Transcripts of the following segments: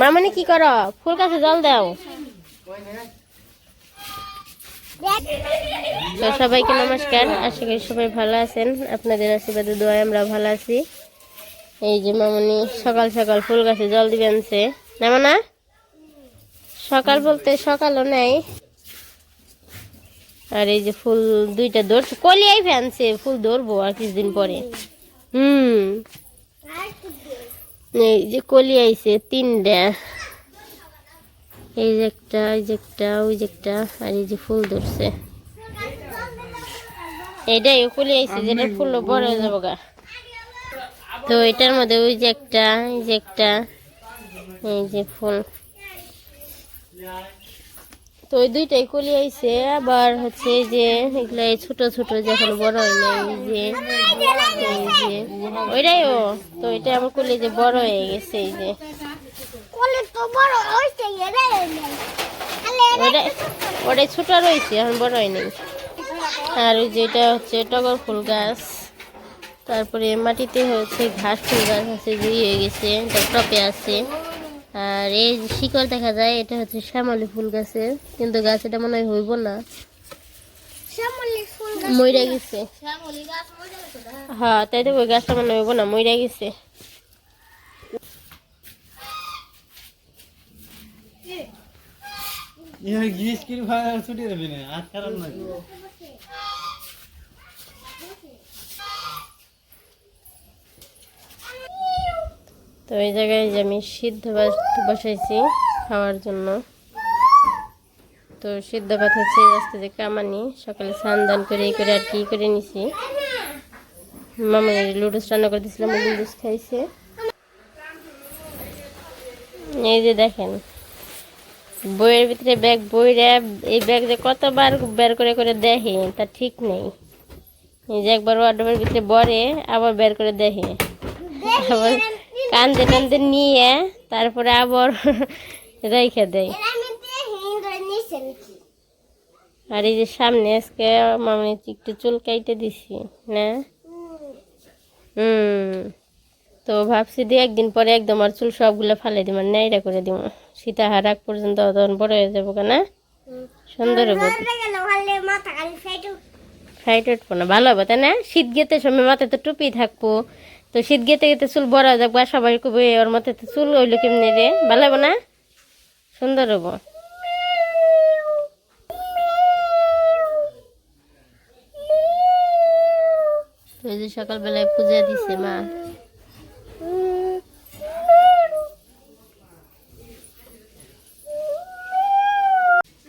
মামনি কি করো? ফুল গাছে জল দাও। তো সবাইকে নমস্কার। আশা করি সবাই ভালো আছেন। আপনাদের আশীর্বাদে, দোয়ায় আমরা ভালো আছি। এই যে মামনি সকাল সকাল ফুল গাছে জল দিবে আনছে না সকাল বলতে সকালও নেই। আর এই যে ফুল দুইটা ধরছে কলিয়াই ফ্যানছে ফুল ধরবো আর কিছুদিন পরে। হুম। এই যে কলি আইছে, তিনটা। এই যে একটা এই যে একটা, ওই যে একটা, আর এই যে ফুল ধরছে এইটাই কলি আইছে যেটা ফুল বড় হয়ে যাব গা। তো এটার মধ্যে ওই যে একটা, এই যে একটা, এই যে ফুল। তো ওই দুইটাই কলি আইছে আবার হচ্ছে যে এগুলা ছোট ছোট যখন বড় হয় না এই যে এই যে ওইটাই ও। তো এটা আমার কলি যে বড় হয়ে গেছে এই যে। কোলে তো বড় হইছে এরে ওটাই ছোট। রয়েছে এখন বড় হয়নি। আর ওই যে এটা হচ্ছে টগর ফুল গাছ। তারপরে মাটিতে হচ্ছে ঘাস ফুল গাছ আছে যে হয়ে গেছে টপে আছে। আর এই যে শিকড় দেখা যায় এটা হচ্ছে শ্যামলি ফুল গাছের। কিন্তু গাছ এটা মনে হয় হইব না। মইরা গেছে। গাছ হ্যাঁ তাই তো ওই গাছটা মনে হইব না মইরা গেছে। ইহা গিস কি ভাই ছুটি দেবে না আর খারাপ না তো এই জায়গায় যে আমি সিদ্ধ ভাত বসাইছি খাওয়ার জন্য। তো সিদ্ধ ভাত হচ্ছে রাস্তা যে কামানি। সকালে স্নান দান করে এই করে আর কি করে নিছি। মামা লুডুস রান্না করে দিয়েছিলাম লুডুস খাইছে। এই যে দেখেন, বইয়ের ভিতরে ব্যাগ বইরা, এই ব্যাগ যে কতবার বের করে করে দেখে, তা ঠিক নেই। এই যে একবার ওয়ার্ডের ভিতরে বরে আবার বের করে দেখে। আবার কান্দে টান্দে নিয়ে তারপরে আবার রেখে দেয় আর এই যে সামনে আজকে মামনি একটু চুল কাইটে দিছি না? হুম। তো ভাবছি দিয়ে একদিন পরে একদম আর চুল সবগুলো ফালে দিব নাইরা করে দিব। সীতাহার আগ পর্যন্ত তখন বড় হয়ে যাব কেনা? সুন্দর হবে। ফ্রাইড উঠবো না ভালো হবে তাই না? শীত গেতে সময় মাথায় তো টুপি থাকব। তো শীত গেতে গেতে চুল বড় যাব আর সবাই কবে, ওর মতো চুল ওইলো কেমনি রে? ভালো হব না? সুন্দর হব সকালবেলায় পূজা দিছে মা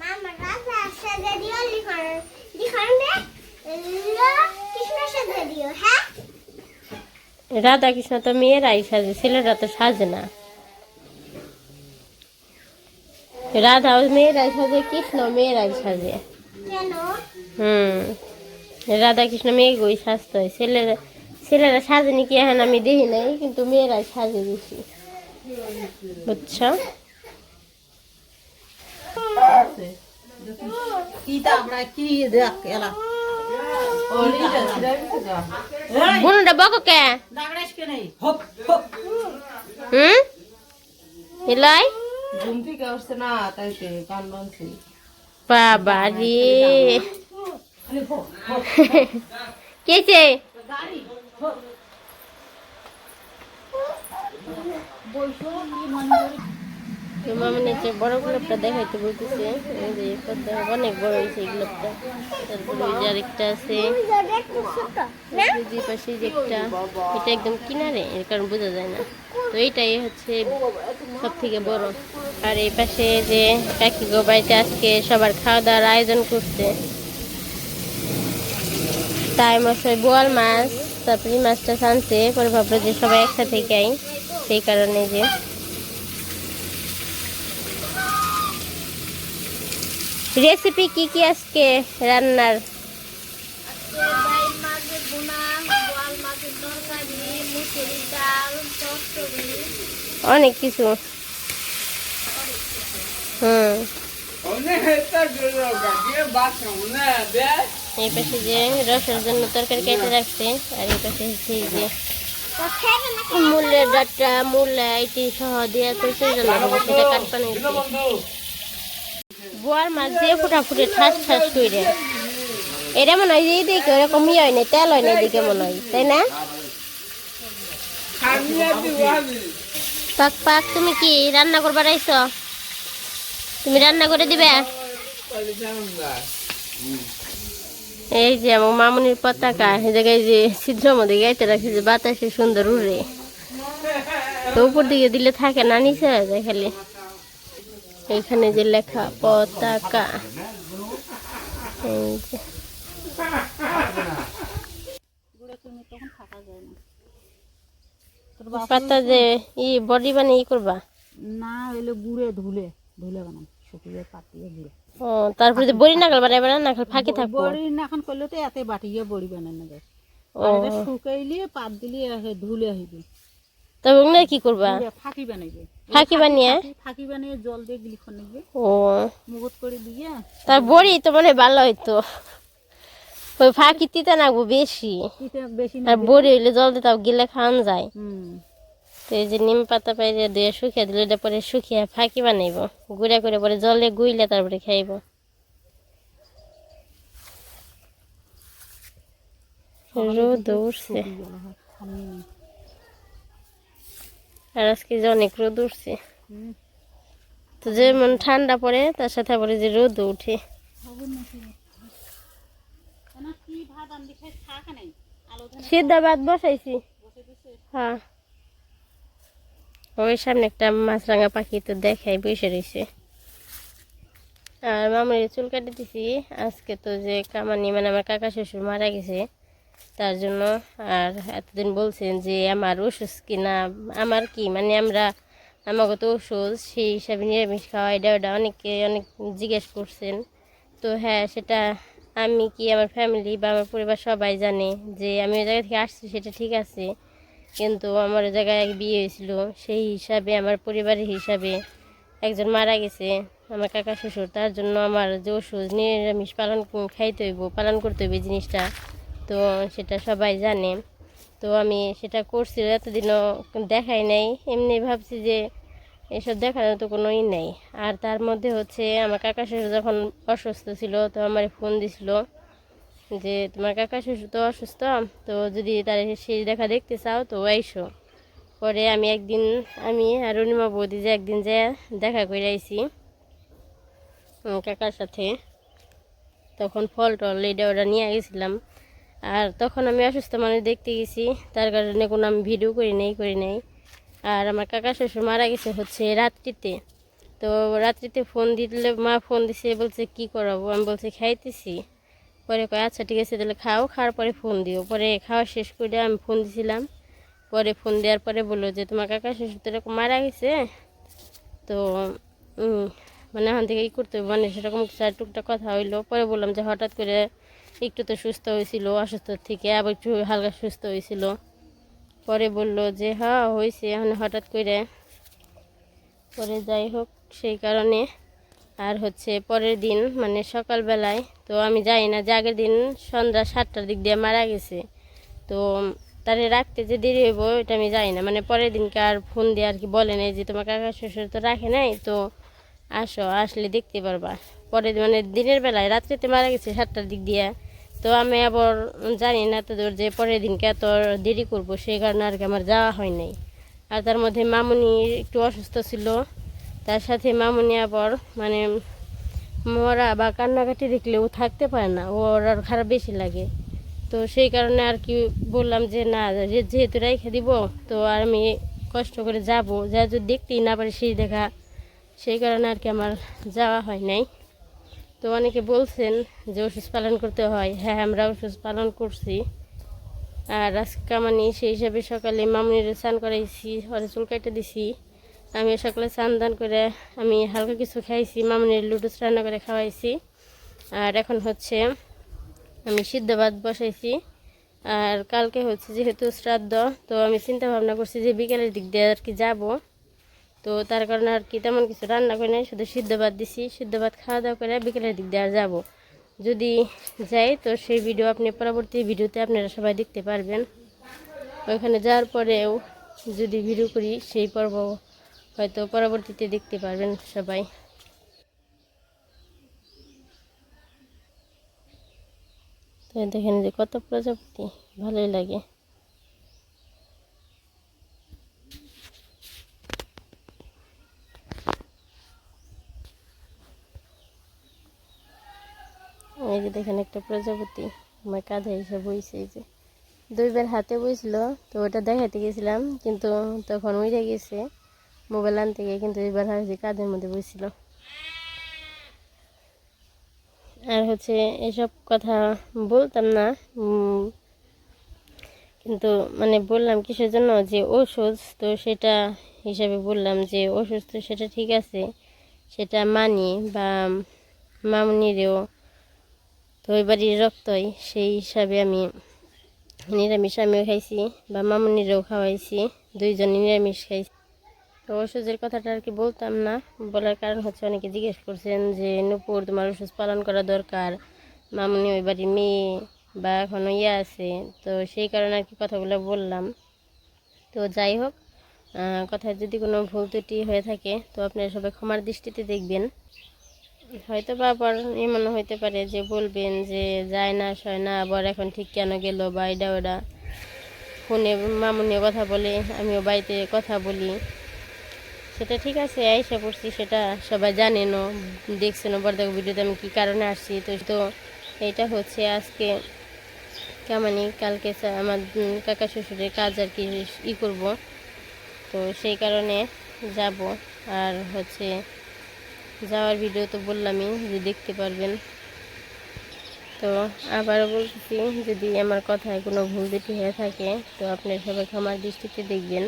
মামা রাজা সাজা দিও লিখন লিখন দে ল কৃষ্ণ সাজা দিও হ্যাঁ রাধা কৃষ্ণ তো মেয়েরাই সাজে ছেলেরা তো সাজে না। রাধা ওই মেয়েরাই সাজে কৃষ্ণ মেয়েরাই সাজে। কেন? হুম রাধা কৃষ্ণ মেয়ে গই সাজতে হয়। ছেলেরা ছেলেরা সাজেনি কি এখন আমি দেখি নাই কিন্তু মেয়েরাই সাজে বেশি। বুঝছ? বুনুটা বকো কে उन डब्बा तो को क्या? है हम्म? हिलाई घूमती क्या उससे ना आता है के कान बंद से? बाबा हाँ, जी। कैसे? बोल तो ये मन কেছে মামা নিচে বড় গোলাপটা দেখাইতে বলতেছে অনেক বড় হয়েছে এই গোলাপটা। তারপরে ওই যে আরেকটা আছে যে পাশে যে একটা এটা একদম কিনারে এর কারণ বোঝা যায় না। তো এইটাই হচ্ছে সব থেকে বড়। আর এই পাশে যে কাকি গো বাড়িতে আজকে সবার খাওয়া দাওয়ার আয়োজন করছে। তাই মশাই বোয়াল মাছ তারপরে মাছটা আনছে পরে ভাবলো যে সবাই একসাথে খাই। সেই কারণে যে রেসিপি কি কি আজকে রান্নার? অনেক কিছু। হুম। এই পাশে যে রসের জন্য তরকারি কেটে রাখছে, আর এই পাশে হচ্ছে যে তো মূলের ডাটা, মূলা এটি সহ দিয়ে করছে এই জন্য সেটা কাটপা নিয়েছে বোয়ার মাছ দিয়ে ফুটাফুটি ঠাস ঠাস করে এটা মনে হয় যে এদিকে ওরকম ইয়ে হয় না তেল হয় না এদিকে মনে হয়, তাই না? পাক পাক, তুমি কি রান্না করবার আইছ? তুমি রান্না করে দিবে? এই যে আমার মামুনির পতাকা, এই জায়গায় যে ছিদ্র মধ্যে গাইতে রাখছে যে বাতাসে সুন্দর উড়ে। তো উপর দিকে দিলে থাকে না, নিচে হয়ে খালি। এইখানে যে লেখা পতাকা। পাতা যে ই বডি বানিয়ে ই করবা? না এলে গুড়ে ধুলে ধুলে বানাম শুকিয়ে পাতিয়ে গুড়ে। ও তারপরে যে বড়ি নাগাল বানাইবা না নাগাল ফাঁকি থাকব। বড়ি না এখন করলে তো এতে বাটিয়ে বড়ি বানানো যায়। শুকাইলে পাত দিলে ধুলে হইবে তবে ওগুলো কি করবা? ফাঁকি বানাইবে। ফাঁকি বানিয়ে? ফাঁকি- বানিয়ে জল দিয়ে গিলিখন নেবে। ও। মুগত করে দিয়ে তার বড়ি তো মনে ভালো হইতো। ওই ফাঁকি তিতা নাগবো বেশি। আর বড়ি হইলে জল দিতাও গিলে খাওয়ান যায়। তো এই যে নিম পাতা পাইরে দিয়ে শুকিয়ে দিলে এটা পরে শুকিয়ে ফাঁকি বানাইব। গুঁড়া করে পরে জলে গুইলে তারপরে খাইব। রোদ উঠছে। আর আজকে যে অনেক রোদ উঠছে। তো যেমন ঠান্ডা পড়ে তার সাথে পরে যে রোদ উঠে। সিদ্ধ ভাত বসাইছি। হ্যাঁ। ওই সামনে একটা মাছরাঙা পাখি তো দেখাই বসে রয়েছে আর মামার চুল কাটে দিছি। আজকে তো যে কামানি মানে আমার কাকা শ্বশুর মারা গেছে। তার জন্য আর এতদিন বলছেন যে আমার ওষুধ কিনা, আমার কি? মানে আমরা আমাকে তো ওষুধ, সেই হিসাবে নিরামিষ খাওয়া, এটা ওটা অনেকে অনেক জিজ্ঞেস করছেন। তো হ্যাঁ সেটা আমি কি আমার ফ্যামিলি বা আমার পরিবার সবাই জানে যে আমি ওই জায়গা থেকে আসছি, সেটা ঠিক আছে। কিন্তু আমার ওই জায়গায় এক বিয়ে হয়েছিল, সেই হিসাবে, আমার পরিবারের হিসাবে একজন মারা গেছে, আমার কাকা শ্বশুর। তার জন্য আমার যে ওষুধ নিরামিষ পালন খাইতে হইব, পালন করতে হইবে জিনিসটা। তো সেটা সবাই জানে। তো আমি সেটা করছি, এতদিনও দেখাই নাই। এমনি ভাবছি যে এসব দেখানোর তো কোনোই নেই। আর তার মধ্যে হচ্ছে আমার কাকা শ্বশুর যখন অসুস্থ ছিল, তো আমার ফোন দিছিল যে, তোমার কাকা শ্বশুর তো অসুস্থ, তো যদি তার সেই দেখা দেখতে চাও, তো আইসো। পরে আমি একদিন, আমি আর অনিমা বৌদি যে একদিন যে দেখা করে আইছি কাকার সাথে, তখন ফল টল এটা ওটা নিয়ে গেছিলাম। আর তখন আমি অসুস্থ মানুষ দেখতে গেছি। তার কারণে কোনো আমি ভিডিও করি নাই করি নাই। আর আমার কাকা শ্বশুর মারা গেছে হচ্ছে রাত্রিতে। তো রাত্রিতে ফোন দিলে, মা ফোন দিছে, বলছে, কি করাবো? আমি বলছি, খাইতেছি। পরে কয় আচ্ছা ঠিক আছে, তাহলে খাও। খাওয়ার পরে ফোন দিও। পরে খাওয়া শেষ করে আমি ফোন দিছিলাম। পরে ফোন দেওয়ার পরে বলল যে, তোমার কাকা শ্বশুর তো এরকম মারা গেছে। তো মানে ওখান থেকে ই করতে হবে? মানে সেরকম টুকটাক কথা হইল। পরে বললাম যে, হঠাৎ করে একটু তো সুস্থ হয়েছিল, অসুস্থ থেকে আবার একটু হালকা সুস্থ হয়েছিল। পরে বলল যে হ্যাঁ হয়েছে। এখন হঠাৎ করে, পরে যাই হোক, সেই কারণে আর হচ্ছে পরের দিন মানে সকালবেলায়, তো আমি যাই না যে আগের দিন সন্ধ্যা সাতটার দিক দিয়ে মারা গেছে। তো তারে রাখতে যে দেরি হইব এটা আমি যাই না। মানে পরের দিনকে আর ফোন দিয়ে আর কি বলে নাই যে, তোমার কাকা শ্বশুর তো রাখে নাই, তো আসো, আসলে দেখতে পারবা। পরে মানে দিনের বেলায়, রাত্রিতে মারা গেছে সাতটার দিক দিয়ে। তো আমি আবার জানি না তো যে পরের দিনকে এত দেরি করব, সেই কারণে আর কি আমার যাওয়া হয় নাই। আর তার মধ্যে মামুনি একটু অসুস্থ ছিল। তার সাথে মামুনি আবার মানে মরা বা কান্নাকাটি দেখলে ও থাকতে পারে না, ওর আর খারাপ বেশি লাগে। তো সেই কারণে আর কি বললাম যে, না যেহেতু রেখে দিব, তো আর আমি কষ্ট করে যাব। যা যদি দেখতেই না পারি সেই দেখা। সেই কারণে আর কি আমার যাওয়া হয় নাই। তো অনেকে বলছেন যে ওষুধ পালন করতে হয়। হ্যাঁ আমরা ওষুধ পালন করছি। আর আজকে মানে সেই হিসাবে সকালে মামনির স্নান করাইছি হরে চুল কেটে দিছি। আমি সকালে স্নান দান করে আমি হালকা কিছু খাইছি, মামনির লুডুস রান্না করে খাওয়াইছি। আর এখন হচ্ছে আমি সিদ্ধ ভাত বসাইছি। আর কালকে হচ্ছে যেহেতু শ্রাদ্ধ, তো আমি চিন্তা ভাবনা করছি যে বিকেলের দিক দিয়ে আর কি যাব। তো তার কারণে আর কি তেমন কিছু রান্না করি নাই, শুধু সিদ্ধ ভাত দিছি। সিদ্ধ ভাত খাওয়া দাওয়া করে বিকেলের দিক দিয়ে আর যাব। যদি যাই, তো সেই ভিডিও আপনি পরবর্তী ভিডিওতে আপনারা সবাই দেখতে পারবেন। ওইখানে যাওয়ার পরেও যদি ভিডিও করি, সেই পর্ব হয়তো পরবর্তীতে দেখতে পারবেন সবাই। তো দেখেন যে কত প্রজাপতি, ভালোই লাগে। এই যে দেখেন একটা প্রজাপতি, আমার কাঁধে এসে বইছে এই যে। দুইবার হাতে বইছিল, তো ওটা দেখাইতে গেছিলাম, কিন্তু তখন উড়ে গেছে, মোবাইল আনতে গিয়ে কিন্তু এবার হয়েছে কাঁধের মধ্যে বইছিল। আর হচ্ছে এসব কথা বলতাম না কিন্তু মানে বললাম কিসের জন্য যে ওষুধ তো সেটা হিসাবে বললাম যে তো সেটা ঠিক আছে, সেটা মানি বা মামনিরেও তো ওই বাড়ির রক্তই। সেই হিসাবে আমি নিরামিষ আমিও খাইছি বা মামনিরেও খাওয়াইছি, দুইজনই নিরামিষ খাইছি। তো ওষুধের কথাটা আর কি বলতাম না, বলার কারণ হচ্ছে অনেকে জিজ্ঞেস করছেন যে, নুপুর, তোমার ওষুধ পালন করা দরকার? মামুনি ওই বাড়ির মেয়ে বা এখনও ইয়ে আছে? তো সেই কারণে আর কি কথাগুলো বললাম। তো যাই হোক কথায় যদি কোনো ভুল ত্রুটি হয়ে থাকে, তো আপনারা সবাই ক্ষমার দৃষ্টিতে দেখবেন। হয়তো বা আবার এমনও হইতে পারে যে বলবেন যে যায় না, সয় না, আবার এখন ঠিক কেন গেল বা এটা ওটা। ফোনে মামুনিও কথা বলে, আমিও বাড়িতে কথা বলি। সেটা ঠিক আছে, আইসা পড়ছি, সেটা সবাই জানেনও, দেখছেনও, বর্ধক ভিডিওতে আমি কী কারণে আসছি, তো তো এইটা হচ্ছে আজকে কেমনই কালকে আমার কাকা শ্বশুরের কাজ আর কি ই করব। তো সেই কারণে যাব, আর হচ্ছে যাওয়ার ভিডিও তো বললামই, যে দেখতে পারবেন। তো আবারও বলছি যদি আমার কথায় কোনো ভুল ত্রুটি হয়ে থাকে, তো আপনার সবাই ক্ষমার দৃষ্টিতে দেখবেন।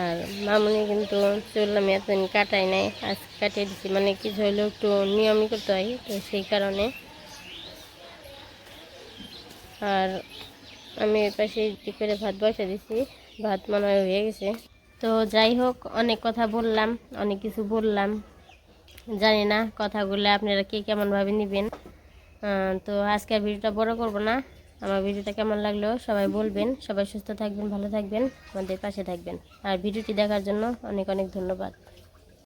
আর মামুনি কিন্তু চললাম, এতদিন কাটাই নাই আজ কাটিয়ে দিচ্ছি মানে কিছু হলেও একটু নিয়মই করতে হয়, তো সেই কারণে। আর আমি এর পাশে করে ভাত বসে দিছি, ভাত মনে হয় হয়ে গেছে। তো যাই হোক, অনেক কথা বললাম, অনেক কিছু বললাম। জানি না কথাগুলো, আপনারা কে কেমনভাবে নেবেন। তো আজকের ভিডিওটা বড় করব না। আমার ভিডিওটা কেমন লাগল সবাই বলবেন। সবাই সুস্থ থাকবেন, ভালো থাকবেন, আমাদের পাশে থাকবেন। আর ভিডিওটি দেখার জন্য অনেক অনেক ধন্যবাদ।